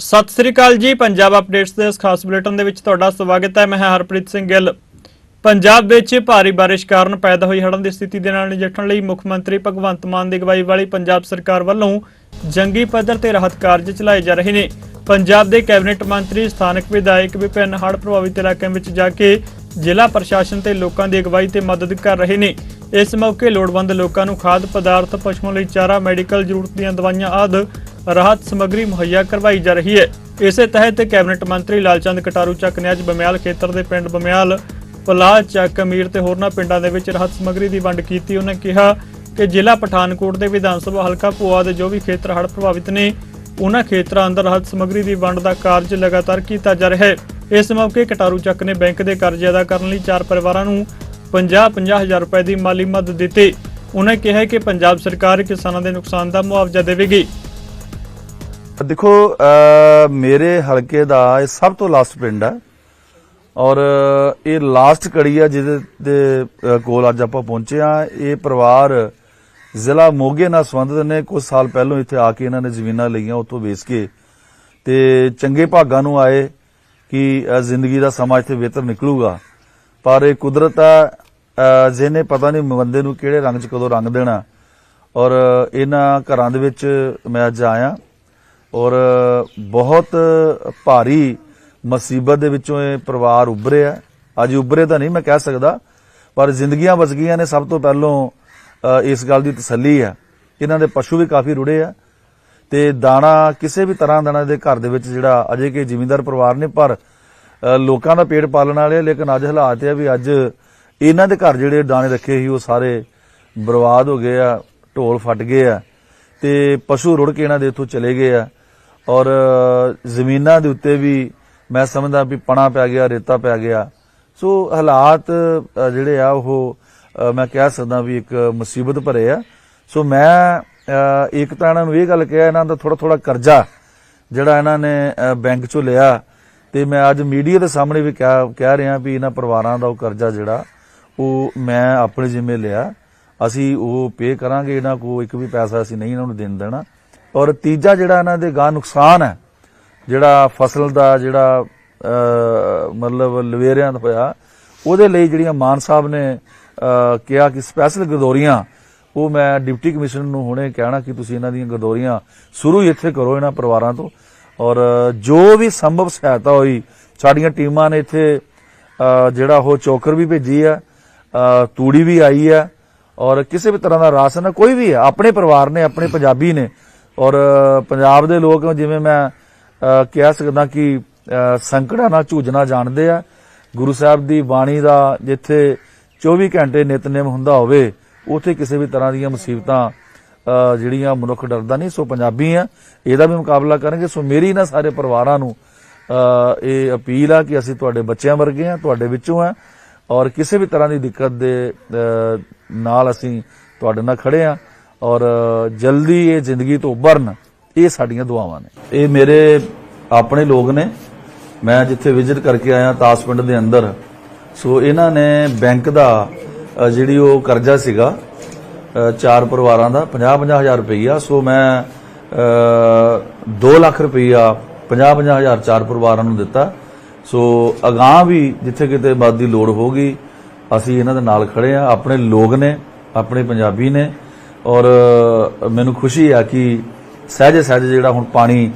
ਸਤਿ ਸ੍ਰੀ ਅਕਾਲ ਜੀ, ਪੰਜਾਬ ਅਪਡੇਟਸ ਦੇ ਇਸ ਖਾਸ ਬੁਲੇਟਿਨ ਦੇ ਵਿੱਚ ਤੁਹਾਡਾ ਸਵਾਗਤ ਹੈ। ਮੈਂ ਹਾਂ ਹਰਪ੍ਰੀਤ ਸਿੰਘ ਗਿੱਲ। ਪੰਜਾਬ ਵਿੱਚ ਭਾਰੀ ਬਾਰਿਸ਼ ਕਾਰਨ ਪੈਦਾ ਹੋਈ ਹੜ੍ਹਾਂ ਦੀ ਸਥਿਤੀ ਦੇ ਨਾਲ ਨਜਿੱਠਣ ਲਈ ਮੁੱਖ ਮੰਤਰੀ ਭਗਵੰਤ ਮਾਨ ਦੀ ਅਗਵਾਈ ਵਾਲੀ ਪੰਜਾਬ ਸਰਕਾਰ ਵੱਲੋਂ ਜੰਗੀ ਪੱਧਰ ਤੇ ਰਾਹਤ ਕਾਰਜ ਚਲਾਏ ਜਾ ਰਹੇ ਨੇ। ਪੰਜਾਬ ਦੇ ਕੈਬਨਿਟ ਮੰਤਰੀ, ਸਥਾਨਕ ਵਿਧਾਇਕ ਵਿਭਿੰਨ ਹੜ੍ਹ ਪ੍ਰਭਾਵਿਤ ਇਲਾਕਿਆਂ ਵਿੱਚ ਜਾ ਕੇ ਜ਼ਿਲ੍ਹਾ ਪ੍ਰਸ਼ਾਸਨ ਤੇ ਲੋਕਾਂ ਦੀ ਅਗਵਾਈ ਤੇ ਮਦਦ ਕਰ ਰਹੇ ਨੇ। ਇਸ ਮੌਕੇ ਲੋੜਵੰਦ ਲੋਕਾਂ ਨੂੰ ਖਾਦ ਪਦਾਰਥ, ਪਸ਼ੂਆਂ ਲਈ ਚਾਰਾ, ਮੈਡੀਕਲ ਜ਼ਰੂਰਤ ਦੀਆਂ ਦਵਾਈਆਂ ਆਦਿ ਰਾਹਤ ਸਮੱਗਰੀ ਮੁਹੱਈਆ ਕਰਵਾਈ ਜਾ ਰਹੀ ਹੈ। ਇਸੇ ਤਹਿਤ ਕੈਬਨਿਟ ਮੰਤਰੀ ਲਾਲਚੰਦ ਕਟਾਰੂ ਚੱਕ ਨੇ ਅੱਜ ਬਮਿਆਲ ਖੇਤਰ ਦੇ ਪਿੰਡ ਬਮਿਆਲ, ਪਲਾਹ ਚੱਕ, ਅਮੀਰ ਤੇ ਹੋਰਨਾਂ ਪਿੰਡਾਂ ਦੇ ਵਿੱਚ ਰਾਹਤ ਸਮੱਗਰੀ ਦੀ ਵੰਡ ਕੀਤੀ। ਉਹਨਾਂ ਕਿਹਾ ਕਿ ਜ਼ਿਲ੍ਹਾ ਪਠਾਨਕੋਟ ਦੇ ਵਿਧਾਨ ਸਭਾ ਹਲਕਾ ਭੋਆ ਦੇ ਜੋ ਵੀ ਖੇਤਰ ਹੜ੍ਹ ਪ੍ਰਭਾਵਿਤ ਨੇ, ਉਹਨਾਂ ਖੇਤਰਾਂ ਅੰਦਰ ਰਾਹਤ ਸਮੱਗਰੀ ਦੀ ਵੰਡ ਦਾ ਕਾਰਜ ਲਗਾਤਾਰ ਕੀਤਾ ਜਾ ਰਿਹਾ ਹੈ। ਇਸ ਮੌਕੇ ਕਟਾਰੂ ਚੱਕ ਨੇ ਬੈਂਕ ਦੇ ਕਰਜ਼ੇ ਅਦਾ ਕਰਨ ਲਈ ਚਾਰ ਪਰਿਵਾਰਾਂ ਨੂੰ 50-50 ਰੁਪਏ ਦੀ ਮਾਲੀ ਮਦਦ ਦਿੱਤੀ। ਉਹਨਾਂ ਕਿਹਾ ਕਿ ਪੰਜਾਬ ਸਰਕਾਰ ਕਿਸਾਨਾਂ ਦੇ ਨੁਕਸਾਨ ਦਾ ਮੁਆਵਜ਼ਾ ਦੇਵੇਗੀ। ਦੇਖੋ ਮੇਰੇ ਹਲਕੇ ਦਾ ਇਹ ਸਭ ਤੋਂ ਲਾਸਟ ਪਿੰਡ ਹੈ ਔਰ ਇਹ ਲਾਸਟ ਕੜੀ ਆ ਜਿਹਦੇ ਦੇ ਕੋਲ ਅੱਜ ਆਪਾਂ ਪਹੁੰਚੇ ਆ ਇਹ ਪਰਿਵਾਰ ਜ਼ਿਲ੍ਹਾ ਮੋਗੇ ਨਾਲ ਸੰਬੰਧਿਤ ਨੇ। ਕੁਝ ਸਾਲ ਪਹਿਲਾਂ ਇੱਥੇ ਆ ਕੇ ਇਹਨਾਂ ਨੇ ਜ਼ਮੀਨਾਂ ਲਈਆਂ, ਉੱਥੋਂ ਵੇਚ ਕੇ ਤੇ ਚੰਗੇ ਭਾਗਾਂ ਨੂੰ ਆਏ। ਕਿ ਜ਼ਿੰਦਗੀ ਦਾ ਸਮਾਂ ਇੱਥੇ ਬਿਹਤਰ ਨਿਕਲੂਗਾ। ਪਰ ਇਹ ਕੁਦਰਤ ਆ ਜਿਹਨੇ ਪਤਾ ਨਹੀਂ ਬੰਦੇ ਨੂੰ ਕਿਹੜੇ ਰੰਗ 'ਚ ਕਦੋਂ ਰੰਗ ਦੇਣਾ। ਔਰ, ਇਹਨਾਂ ਘਰਾਂ ਦੇ ਵਿੱਚ ਮੈਂ ਅੱਜ ਆਇਆ। ਔਰ, ਬਹੁਤ ਭਾਰੀ ਮੁਸੀਬਤ ਦੇ ਵਿੱਚੋਂ ਇਹ ਪਰਿਵਾਰ ਉੱਭਰਿਆ ਅੱਜ ਉੱਭਰੇ ਤਾਂ ਨਹੀਂ ਮੈਂ ਕਹਿ ਸਕਦਾ, ਪਰ ਜ਼ਿੰਦਗੀਆਂ ਬਚ ਗਈਆਂ ਨੇ ਸਭ ਤੋਂ ਪਹਿਲੋਂ ਇਸ ਗੱਲ ਦੀ ਤਸੱਲੀ ਹੈ ਇਹਨਾਂ ਦੇ ਪਸ਼ੂ ਵੀ ਕਾਫੀ ਰੁੜੇ ਆ। ਤੇ ਦਾਣਾ ਕਿਸੇ ਵੀ ਤਰ੍ਹਾਂ ਦਾ ਇਹਨਾਂ ਦੇ ਘਰ ਦੇ ਵਿੱਚ ਜਿਹੜਾ ਅਜੇ ਕਿ ਜ਼ਿਮੀਂਦਾਰ ਪਰਿਵਾਰ ਨੇ ਪਰ ਲੋਕਾਂ ਦਾ ਪੇਟ ਪਾਲਣ ਵਾਲੇ ਆ, ਲੇਕਿਨ ਅੱਜ ਹਾਲਾਤ ਇਹ ਆ ਵੀ ਅੱਜ ਇਹਨਾਂ ਦੇ ਘਰ ਜਿਹੜੇ ਦਾਣੇ ਰੱਖੇ ਸੀ ਉਹ ਸਾਰੇ ਬਰਬਾਦ ਹੋ ਗਏ ਆ ਢੋਲ ਫਟ ਗਏ ਆ ਤੇ ਪਸ਼ੂ ਰੁੜ ਕੇ ਇਹਨਾਂ ਦੇ ਇੱਥੋਂ ਚਲੇ ਗਏ ਆ ਔਰ ਜ਼ਮੀਨਾਂ ਦੇ ਉੱਤੇ ਵੀ ਮੈਂ ਸਮਝਦਾ ਵੀ ਪਣਾ ਪੈ ਗਿਆ ਰੇਤਾ ਪੈ ਗਿਆ। ਸੋ ਹਾਲਾਤ ਜਿਹੜੇ ਆ ਉਹ ਮੈਂ ਕਹਿ ਸਕਦਾ ਵੀ ਇੱਕ ਮੁਸੀਬਤ ਭਰੇ ਆ। ਸੋ ਮੈਂ ਇੱਕ ਤਾਂ ਇਹਨਾਂ ਨੂੰ ਇਹ ਗੱਲ ਕਿਹਾ, ਇਹਨਾਂ ਦਾ ਥੋੜਾ ਥੋੜਾ ਕਰਜ਼ਾ ਜਿਹੜਾ ਇਹਨਾਂ ਨੇ ਬੈਂਕ ਚੋਂ ਲਿਆ। ਤੇ ਮੈਂ ਅੱਜ ਮੀਡੀਆ ਦੇ ਸਾਹਮਣੇ ਵੀ ਕਹਿ ਕਹਿ ਰਿਹਾ ਵੀ ਇਹਨਾਂ ਪਰਿਵਾਰਾਂ ਦਾ ਉਹ ਕਰਜ਼ਾ ਜਿਹੜਾ, ਉਹ ਮੈਂ ਆਪਣੇ ਜ਼ਿੰਮੇ ਲਿਆ। ਅਸੀਂ ਉਹ ਪੇ ਕਰਾਂਗੇ, ਇਹਨਾਂ ਕੋ ਇੱਕ ਵੀ ਪੈਸਾ ਅਸੀਂ ਨਹੀਂ ਇਹਨਾਂ ਨੂੰ ਦੇਣ ਦੇਣਾ। ਔਰ ਤੀਜਾ ਜਿਹੜਾ ਇਹਨਾਂ ਦੇ ਗਾਂ ਨੁਕਸਾਨ ਹੈ, ਜਿਹੜਾ ਫਸਲ ਦਾ ਜਿਹੜਾ ਮਤਲਬ ਲਵੇਰਿਆਂ ਦਾ ਹੋਇਆ, ਉਹਦੇ ਲਈ ਜਿਹੜੀਆਂ ਮਾਨ ਸਾਹਿਬ ਨੇ ਕਿਹਾ ਕਿ ਸਪੈਸ਼ਲ ਗਦੋਰੀਆਂ ਉਹ ਮੈਂ ਡਿਪਟੀ ਕਮਿਸ਼ਨਰ ਨੂੰ ਹੁਣੇ ਕਹਿਣਾ ਕਿ ਤੁਸੀਂ ਇਹਨਾਂ ਦੀਆਂ ਗਰਦੋਰੀਆਂ ਸ਼ੁਰੂ ਹੀ ਇੱਥੇ ਕਰੋ ਇਹਨਾਂ ਪਰਿਵਾਰਾਂ ਤੋਂ। ਔਰ, ਜੋ ਵੀ ਸੰਭਵ ਸਹਾਇਤਾ ਹੋਈ, ਸਾਡੀਆਂ ਟੀਮਾਂ ਨੇ ਇੱਥੇ ਜਿਹੜਾ ਉਹ ਚੋਕਰ ਵੀ ਭੇਜੀ ਆ ਤੂੜੀ ਵੀ ਆਈ ਆ, ਔਰ ਕਿਸੇ ਵੀ ਤਰ੍ਹਾਂ ਦਾ ਰਾਸ਼ਨ ਹੈ ਕੋਈ ਵੀ ਹੈ ਆਪਣੇ ਪਰਿਵਾਰ ਨੇ, ਆਪਣੇ ਪੰਜਾਬੀ ਨੇ। ਔਰ, ਪੰਜਾਬ ਦੇ ਲੋਕ ਜਿਵੇਂ ਮੈਂ ਕਹਿ ਸਕਦਾ ਕਿ ਸੰਕਟਾਂ ਨਾਲ ਝੂਝਣਾ ਜਾਣਦੇ ਆ। ਗੁਰੂ ਸਾਹਿਬ ਦੀ ਬਾਣੀ ਦਾ ਜਿੱਥੇ 24 ਘੰਟੇ ਨਿਤਨੇਮ ਹੁੰਦਾ ਹੋਵੇ ਉੱਥੇ ਕਿਸੇ ਵੀ ਤਰ੍ਹਾਂ ਦੀਆਂ ਮੁਸੀਬਤਾਂ ਜਿਹੜੀਆਂ ਮਨੁੱਖ ਡਰਦਾ ਨਹੀਂ, ਸੋ ਪੰਜਾਬੀ ਆ, ਇਹਦਾ ਵੀ ਮੁਕਾਬਲਾ ਕਰਨਗੇ। ਸੋ ਮੇਰੀ ਨਾ ਸਾਰੇ ਪਰਿਵਾਰਾਂ ਨੂੰ ਇਹ ਅਪੀਲ ਆ ਕਿ ਅਸੀਂ ਤੁਹਾਡੇ ਬੱਚਿਆਂ ਵਰਗੇ ਆ, ਤੁਹਾਡੇ ਵਿੱਚੋਂ ਆ, ਔਰ ਕਿਸੇ ਵੀ ਤਰ੍ਹਾਂ ਦੀ ਦਿੱਕਤ ਦੇ ਨਾਲ ਅਸੀਂ ਤੁਹਾਡੇ ਨਾਲ ਖੜੇ ਆ, ਔਰ ਜਲਦੀ ਇਹ ਜ਼ਿੰਦਗੀ ਤੋਂ ਉੱਭਰਨ, ਇਹ ਸਾਡੀਆਂ ਦੁਆਵਾਂ ਨੇ। ਇਹ ਮੇਰੇ ਆਪਣੇ ਲੋਕ ਨੇ, ਮੈਂ ਜਿੱਥੇ ਵਿਜ਼ਿਟ ਕਰਕੇ ਆਇਆ ਤਾਸ ਪਿੰਡ ਦੇ ਅੰਦਰ, ਸੋ ਇਹਨਾਂ ਨੇ ਬੈਂਕ ਦਾ ਜਿਹੜੀ ਉਹ ਕਰਜ਼ਾ ਸੀਗਾ ਚਾਰ ਪਰਿਵਾਰਾਂ ਦਾ 50-50 ਹਜ਼ਾਰ ਰੁਪਈਆ। ਸੋ ਮੈਂ 2 ਲੱਖ ਰੁਪਈਆ 50-50 ਹਜ਼ਾਰ ਚਾਰ ਪਰਿਵਾਰਾਂ ਨੂੰ ਦਿੱਤਾ। ਸੋ ਅਗਾਹ ਵੀ ਜਿੱਥੇ ਕਿਤੇ ਮਦਦ ਦੀ ਲੋੜ ਹੋਗੀ ਅਸੀਂ ਇਹਨਾਂ ਦੇ ਨਾਲ ਖੜੇ ਆ। ਆਪਣੇ ਲੋਕ ਨੇ, ਆਪਣੇ ਪੰਜਾਬੀ ਨੇ। ਔਰ ਮੈਨੂੰ ਖੁਸ਼ੀ ਆ ਕਿ ਸਹਿਜੇ ਸਹਿਜੇ ਜਿਹੜਾ ਹੁਣ ਪਾਣੀ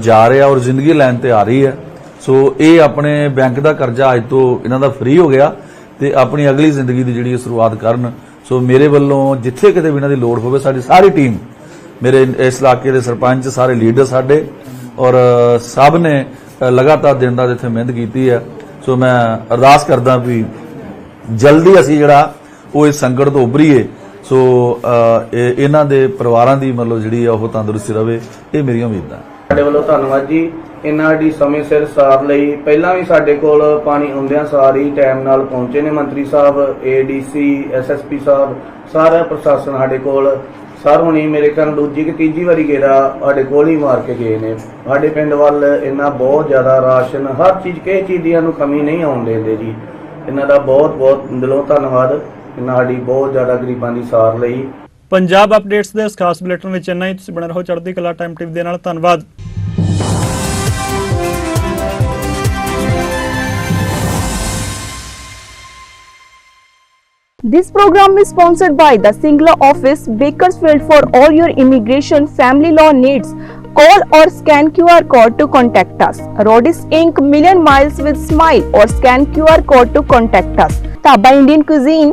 ਜਾ ਰਿਹਾ ਔਰ ਜ਼ਿੰਦਗੀ ਲੈਣ ਤੇ ਆ ਰਹੀ ਹੈ। ਸੋ ਇਹ ਆਪਣੇ ਬੈਂਕ ਦਾ ਕਰਜ਼ਾ ਅੱਜ ਤੋਂ ਇਹਨਾਂ ਦਾ ਫ੍ਰੀ ਹੋ ਗਿਆ। ਤੇ ਆਪਣੀ ਅਗਲੀ ਜ਼ਿੰਦਗੀ ਦੀ ਜਿਹੜੀ ਸ਼ੁਰੂਆਤ ਕਰਨ। ਸੋ ਮੇਰੇ ਵੱਲੋਂ ਜਿੱਥੇ ਕਿਤੇ ਵੀ ਇਹਨਾਂ ਦੀ ਲੋੜ ਹੋਵੇ, ਸਾਡੀ ਸਾਰੀ ਟੀਮ, ਮੇਰੇ ਇਸ ਇਲਾਕੇ ਦੇ ਸਰਪੰਚ, ਸਾਰੇ ਲੀਡਰ ਸਾਡੇ, ਔਰ ਸਭ ਨੇ ਲਗਾਤਾਰ ਦਿਨ ਦਾ ਜਿੱਥੇ ਮਿਹਨਤ ਕੀਤੀ ਹੈ। ਸੋ ਮੈਂ ਅਰਦਾਸ ਕਰਦਾ ਵੀ ਜਲਦੀ ਅਸੀਂ ਜਿਹੜਾ ਉਹ ਇਸ ਸੰਕਟ ਤੋਂ ਉਭਰੀਏ। ਸੋ ਇਹ- ਇਹਨਾਂ ਦੇ ਪਰਿਵਾਰਾਂ ਦੀ ਮਤਲਬ ਜਿਹੜੀ ਆ ਉਹ ਤੰਦਰੁਸਤੀ ਰਵੇ, ਇਹ ਮੇਰੀਆਂ ਉਮੀਦਾਂ। ਸਾਡੇ ਵੱਲੋਂ ਧੰਨਵਾਦ ਜੀ। ਇਹਨਾਂ ਦੀ ਸਮੇਂ ਸਿਰ ਸਾਰ ਲਈ। ਪਹਿਲਾਂ ਵੀ ਸਾਡੇ ਕੋਲ ਪਾਣੀ ਆਉਂਦਿਆਂ ਸਾਰ ਹੀ ਟਾਈਮ ਨਾਲ ਪਹੁੰਚੇ ਨੇ ਮੰਤਰੀ ਸਾਹਿਬ ਏਡੀਸੀ ਐਸਐਸਪੀ ਸਾਹਿਬ, ਸਾਰਾ ਪ੍ਰਸ਼ਾਸਨ ਸਾਡੇ ਕੋਲ। ਸਰ ਹੁਣੀ ਮੇਰੇ ਘਰ ਦੂਜੀ ਕਿ ਤੀਜੀ ਵਾਰੀ ਗੇੜਾ ਸਾਡੇ ਕੋਲ ਹੀ ਮਾਰ ਕੇ ਗਏ ਨੇ। ਸਾਡੇ ਪਿੰਡ ਵੱਲ ਇਹਨਾਂ ਬਹੁਤ ਜ਼ਿਆਦਾ ਰਾਸ਼ਨ, ਹਰ ਚੀਜ਼, ਕਿਸੇ ਚੀਜ਼ ਦੀ ਨੂੰ ਕਮੀ ਨਹੀਂ ਆਉਣ ਦਿੰਦੇ ਜੀ। ਇਹਨਾਂ ਦਾ ਬਹੁਤ ਬਹੁਤ ਦਿਲੋਂ ਧੰਨਵਾਦ। ਇਹਨਾਂ ਸਾਡੀ ਬਹੁਤ ਜ਼ਿਆਦਾ ਗਰੀਬਾਂ ਦੀ ਸਾਰ ਲਈ। ਪੰਜਾਬ ਅਪਡੇਟਸ ਦੇ ਇਸ ਖਾਸ ਬੁਲੇਟਿਨ ਵਿੱਚ ਇੰਨਾ ਹੀ ਤੁਸੀਂ ਬਣੇ ਰਹੋ ਚੜ੍ਹਦੀ ਕਲਾ ਟਾਈਮ ਟੀਵੀ ਦੇ ਨਾਲ ਧੰਨਵਾਦ This program is sponsored by the Singla office, Bakersfield for all your immigration family law needs. Call or scan QR code to contact us. Rodis Inc. Million Miles with Smile or scan QR code to contact us. Taba Indian Cuisine,